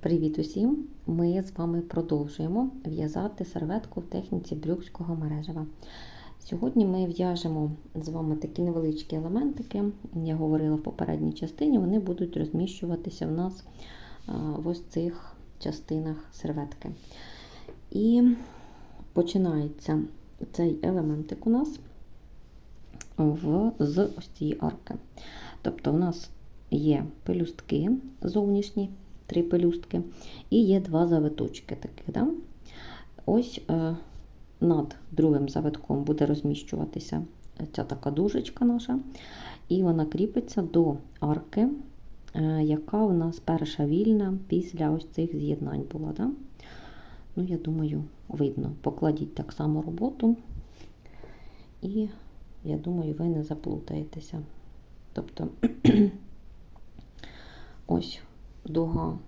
Привіт усім! Ми з вами продовжуємо в'язати серветку в техніці брюкського мережева. Сьогодні ми в'яжемо з вами такі невеличкі елементики. Я говорила в попередній частині, вони будуть розміщуватися в нас в ось цих частинах серветки. І починається цей елементик у нас в, з ось цієї арки. Тобто, у нас є пелюстки зовнішні три пелюстки, і є два завиточки таких. Да? Ось е, над другим завитком буде розміщуватися ця така дужечка наша, і вона кріпиться до арки, е, яка у нас перша вільна після ось цих з'єднань була. Да? Ну, Я думаю, видно. Покладіть так само роботу, і я думаю, ви не заплутаєтеся. Тобто, ось дуга,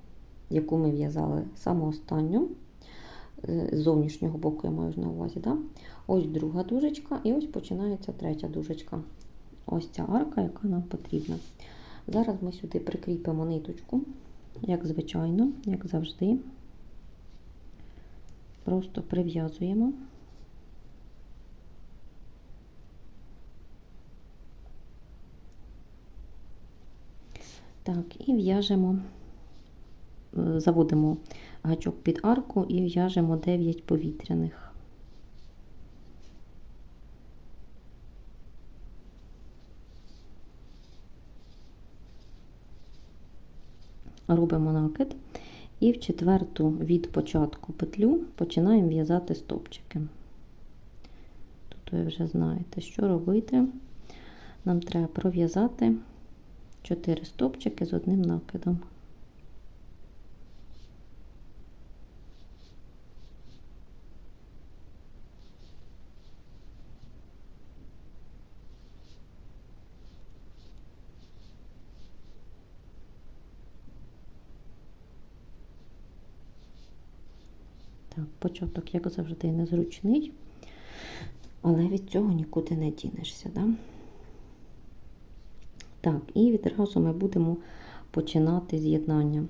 яку ми в'язали саме останню, е, з зовнішнього боку, я маю на увазі. Да? Ось друга дужечка, і ось починається третя дужечка. Ось ця арка, яка нам потрібна. Зараз ми сюди прикріпимо ниточку, як звичайно, як завжди. Просто прив'язуємо. Так, і в'яжемо заводимо гачок під арку і в'яжемо 9 повітряних. Робимо накид і в четверту від початку петлю починаємо в'язати стопчики. Тут ви вже знаєте, що робити. Нам треба пров'язати 4 стопчики з одним накидом. Так, початок, як завжди, незручний, але від цього нікуди не дінешся. Да? Так, і відразу ми будемо починати з'єднання.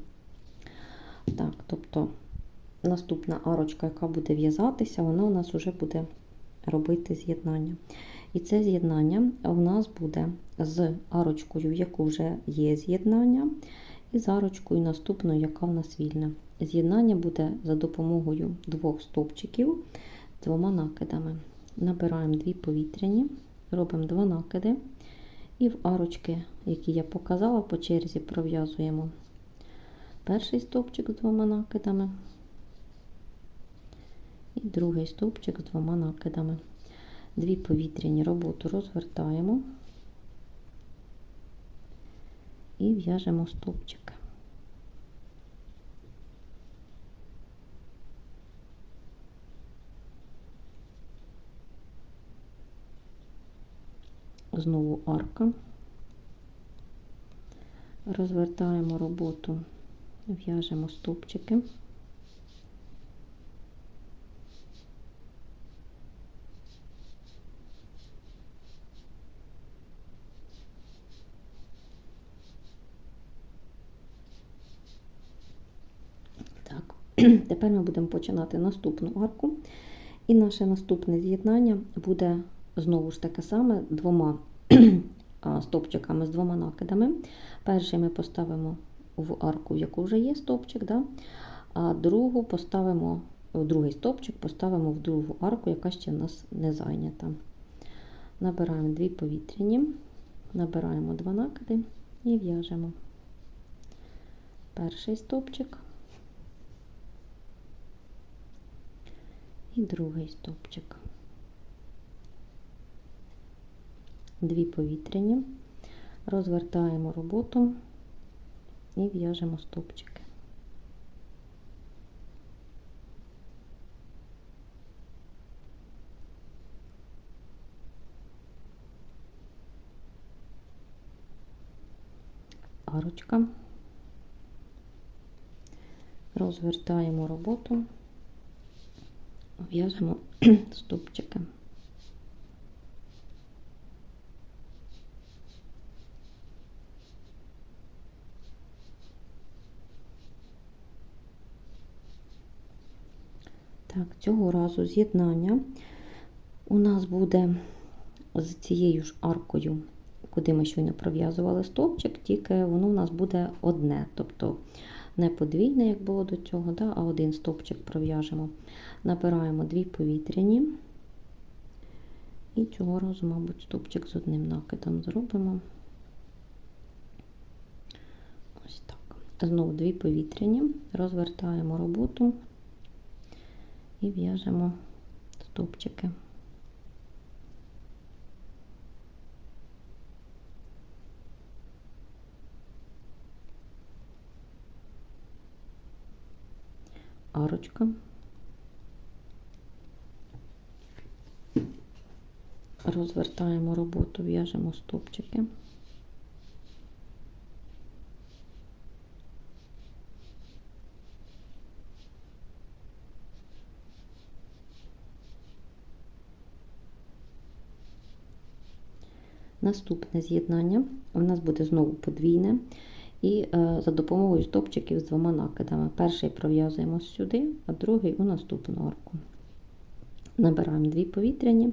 Так, тобто наступна арочка, яка буде в'язатися, вона у нас вже буде робити з'єднання. І це з'єднання у нас буде з арочкою, в яку вже є з'єднання, і з арочкою наступною, яка в нас вільна. З'єднання буде за допомогою двох стовпчиків двома накидами. Набираємо дві повітряні, робимо два накиди, і в арочки, які я показала, по черзі пров'язуємо перший стовпчик з двома накидами, і другий стовпчик з двома накидами. Дві повітряні роботу розвертаємо і в'яжемо стовпчик. знову арка, розвертаємо роботу, в'яжемо стовпчики. Так, тепер ми будемо починати наступну арку, і наше наступне з'єднання буде знову ж таке саме двома стопчиками з двома накидами. Перший ми поставимо в арку, в яку вже є стопчик, да? а другу поставимо, другий стопчик поставимо в другу арку, яка ще в нас не зайнята. Набираємо дві повітряні, набираємо два накиди і в'яжемо перший стопчик і другий стопчик. дві повітряні, розвертаємо роботу і в'яжемо стовпчики. Арочка, розвертаємо роботу, в'яжемо стопчики. Так, цього разу з'єднання у нас буде з цією ж аркою, куди ми щойно пров'язували стовпчик, тільки воно у нас буде одне. Тобто не подвійне, як було до цього, да, а один стовпчик пров'яжемо. Набираємо дві повітряні. І цього разу, мабуть, стовпчик з одним накидом зробимо. Ось так. Знову дві повітряні, розвертаємо роботу і в'яжемо стовпчики. Арочка. Розвертаємо роботу, в'яжемо стовпчики. Наступне з'єднання у нас буде знову подвійне і е, за допомогою стопчиків з двома накидами. Перший пров'язуємо сюди, а другий у наступну арку. Набираємо дві повітряні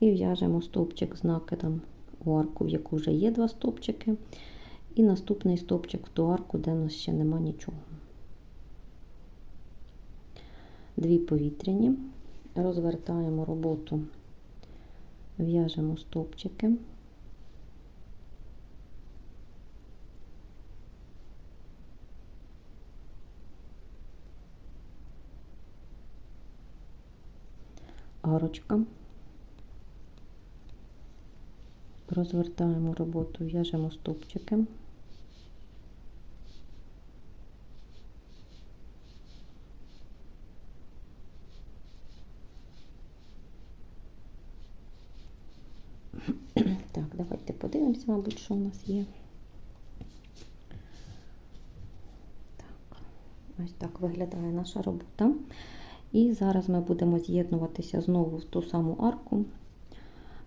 і в'яжемо стовпчик з накидом у арку, в яку вже є два стовпчики, і наступний стовпчик в ту арку, де у нас ще нема нічого. Дві повітряні, розвертаємо роботу, в'яжемо стовпчики. Арочка. Розвертаємо роботу, в'яжемо стовпчики. Так, давайте подивимося, мабуть, що у нас є. Так, ось так виглядає наша робота. І зараз ми будемо з'єднуватися знову в ту саму арку,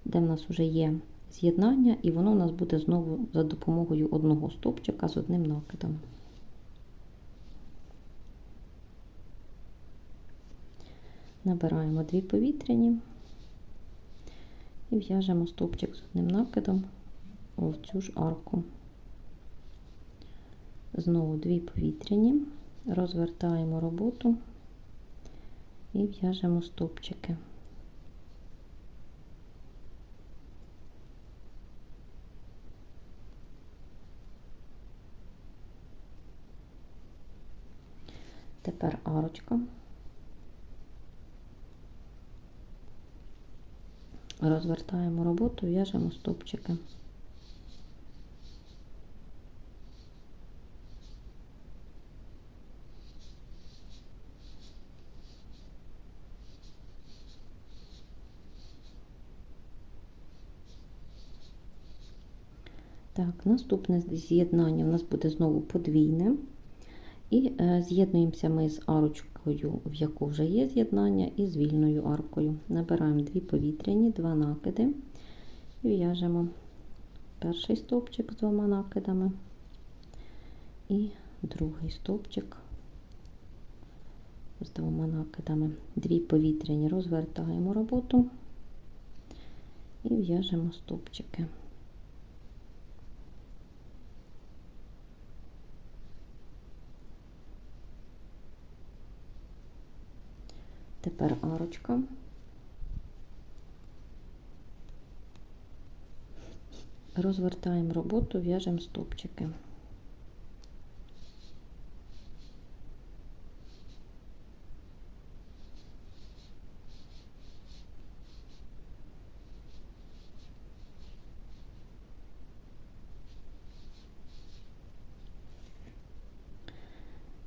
де в нас вже є з'єднання, і воно у нас буде знову за допомогою одного стовпчика з одним накидом. Набираємо дві повітряні і в'яжемо стовпчик з одним накидом в цю ж арку. Знову дві повітряні, розвертаємо роботу і в'яжемо стовпчики. Тепер арочка. Розвертаємо роботу, в'яжемо стовпчики. Так, наступне з'єднання у нас буде знову подвійне. І е, з'єднуємося ми з арочкою, в яку вже є з'єднання, і з вільною аркою. Набираємо дві повітряні, два накиди і в'яжемо перший стовпчик з двома накидами і другий стовпчик з двома накидами. Дві повітряні розвертаємо роботу і в'яжемо стовпчики. Тепер арочка. Розвертаємо роботу, в'яжемо стовпчики.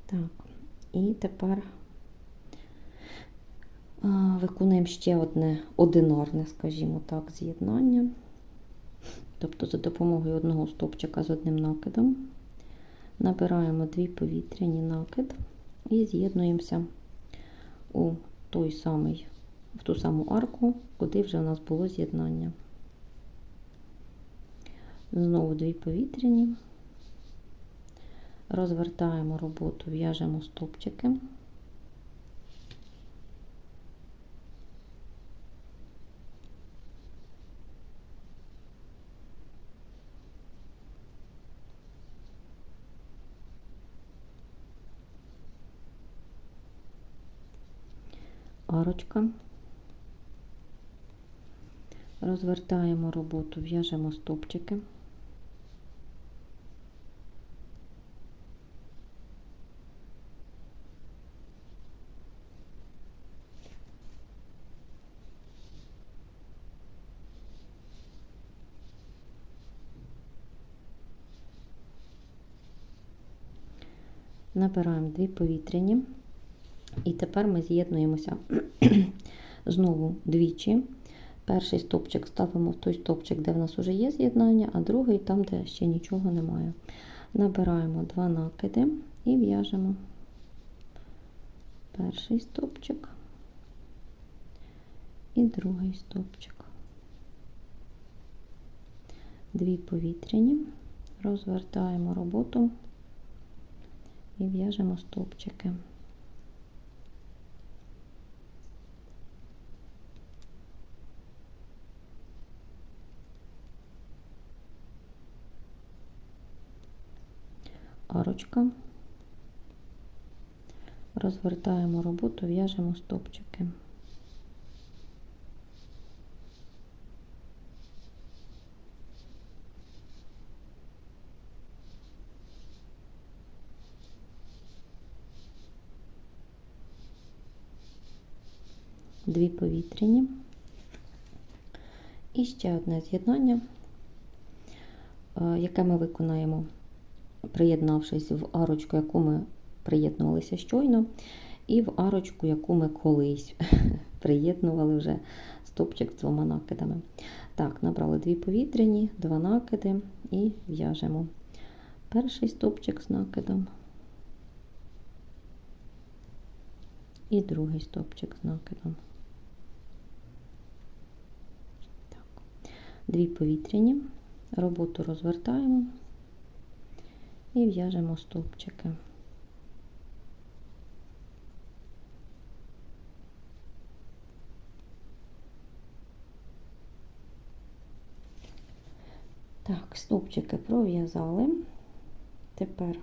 Так, і тепер Виконуємо ще одне одинарне, скажімо так, з'єднання. Тобто за допомогою одного стовпчика з одним накидом. Набираємо дві повітряні накид і з'єднуємося у той самий, в ту саму арку, куди вже у нас було з'єднання. Знову дві повітряні, розвертаємо роботу, в'яжемо стовпчики. Арочка. Розвертаємо роботу, в'яжемо стопчики. Набираємо дві повітряні. І тепер ми з'єднуємося знову двічі. Перший стопчик ставимо в той стопчик, де в нас вже є з'єднання, а другий там, де ще нічого немає. Набираємо два накиди і в'яжемо перший стопчик і другий стопчик. Дві повітряні, розвертаємо роботу і в'яжемо стопчики. Арочка, розвертаємо роботу, в'яжемо стопчики. Дві повітряні. І ще одне з'єднання, е, яке ми виконаємо приєднавшись в арочку, яку ми приєднувалися щойно, і в арочку, яку ми колись приєднували вже стопчик з двома накидами. Так, набрали дві повітряні, два накиди і в'яжемо перший стопчик з накидом. І другий стопчик з накидом. Дві повітряні, роботу розвертаємо і в'яжемо стовпчики. Так, стовпчики пров'язали. Тепер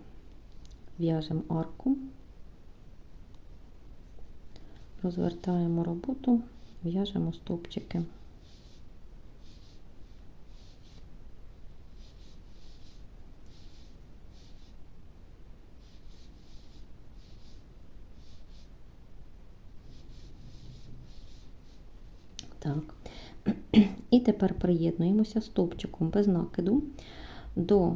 в'яжемо арку, розвертаємо роботу, в'яжемо стовпчики. Так. І тепер приєднуємося стовпчиком без накиду до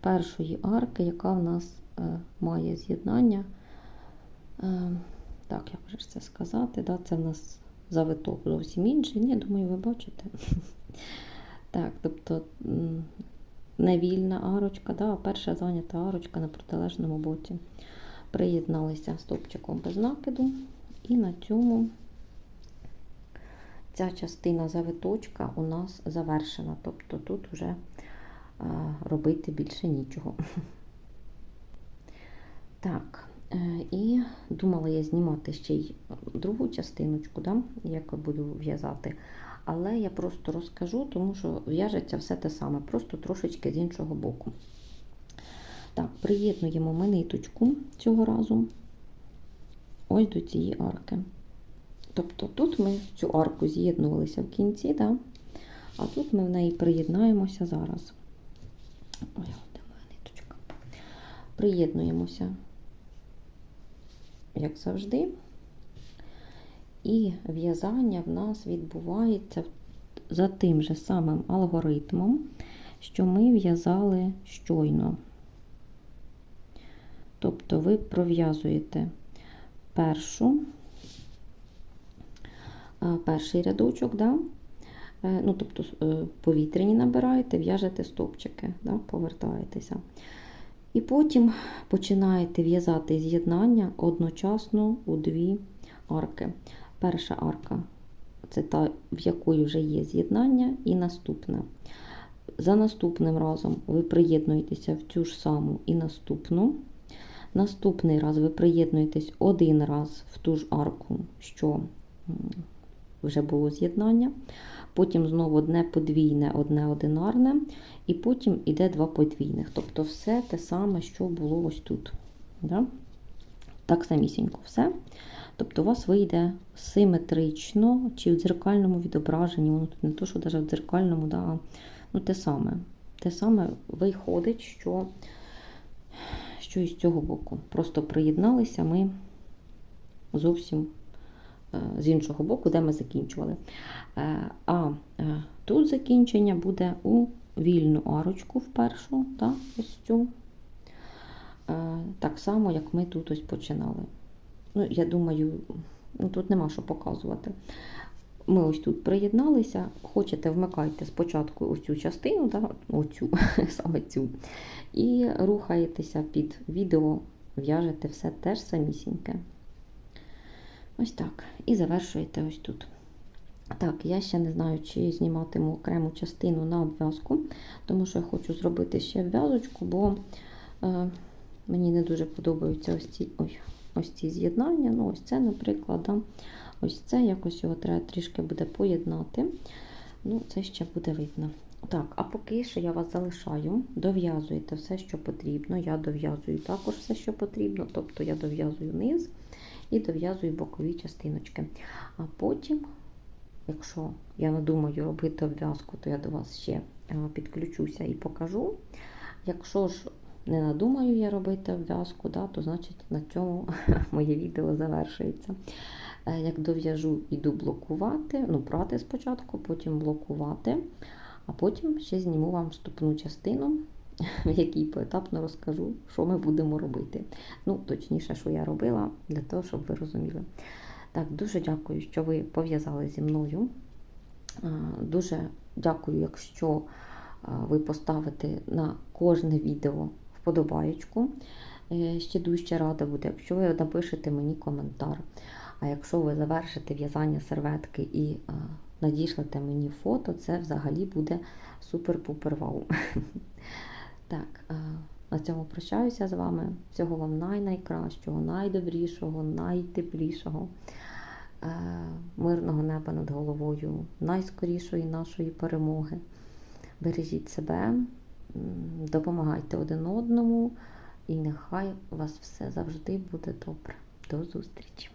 першої арки, яка в нас е, має з'єднання. Е, так, як вже це сказати, да? це в нас завиток зовсім інший. Ні, думаю, ви бачите. Так, тобто невільна арочка, да? а перша зайнята арочка на протилежному боці. Приєдналися стовпчиком без накиду, і на цьому ця частина завиточка у нас завершена, тобто тут вже робити більше нічого. Так, е, і думала я знімати ще й другу частиночку, да, як буду в'язати. Але я просто розкажу, тому що в'яжеться все те саме, просто трошечки з іншого боку. Так, приєднуємо ми ниточку цього разу ось до цієї арки. Тобто тут ми цю арку з'єднувалися в кінці, да? а тут ми в неї приєднаємося зараз. Ой, де моя ниточка. Приєднуємося, як завжди. І в'язання в нас відбувається за тим же самим алгоритмом, що ми в'язали щойно. Тобто ви пров'язуєте першу перший рядочок, да? Е, ну, тобто е, повітряні набираєте, в'яжете стопчики, да? повертаєтеся. І потім починаєте в'язати з'єднання одночасно у дві арки. Перша арка це та, в якої вже є з'єднання, і наступна. За наступним разом ви приєднуєтеся в цю ж саму і наступну. Наступний раз ви приєднуєтесь один раз в ту ж арку, що вже було з'єднання. Потім знову одне подвійне, одне одинарне, і потім іде два подвійних. Тобто все те саме, що було ось тут. Да? так самісінько все. Тобто у вас вийде симетрично чи в дзеркальному відображенні, воно тут не то, що навіть в дзеркальному, да, ну те саме. Те саме виходить, що, що із цього боку. Просто приєдналися ми зовсім з іншого боку, де ми закінчували. Е, А е, тут закінчення буде у вільну арочку в першу, так, ось цю. Е, Так само, як ми тут ось починали. Ну, я думаю, ну, тут нема що показувати. Ми ось тут приєдналися. Хочете, вмикайте спочатку ось цю частину, да, оцю, саме цю, і рухаєтеся під відео, в'яжете все теж самісіньке. Ось так. І завершуєте ось тут. Так, я ще не знаю, чи зніматиму окрему частину на обв'язку, тому що я хочу зробити ще обв'язочку, бо е, мені не дуже подобаються ось ці ой, ось ці з'єднання. Ну, ось це, наприклад. Да. Ось це якось його треба трішки буде поєднати. Ну, це ще буде видно. Так, а поки що я вас залишаю, дов'язуєте все, що потрібно. Я дов'язую також все, що потрібно. Тобто я дов'язую низ і дов'язую бокові частиночки. А потім, якщо я надумаю робити обв'язку, то я до вас ще е, підключуся і покажу. Якщо ж не надумаю я робити обв'язку, да, то значить на цьому моє відео завершується. Е, Як дов'яжу, іду блокувати, ну, прати спочатку, потім блокувати, а потім ще зніму вам вступну частину, в якій поетапно розкажу, що ми будемо робити. Ну, точніше, що я робила, для того, щоб ви розуміли. Так, дуже дякую, що ви пов'язали зі мною. Дуже дякую, якщо ви поставите на кожне відео вподобаєчку. Е, Ще дуже рада буде, якщо ви напишете мені коментар. А якщо ви завершите в'язання серветки і надішлете мені фото, це взагалі буде супер-пупер вау. Так, на цьому прощаюся з вами. Всього вам най-найкращого, найдобрішого, найтеплішого, е, мирного неба над головою, найскорішої нашої перемоги. Бережіть себе, допомагайте один одному, і нехай у вас все завжди буде добре. До зустрічі!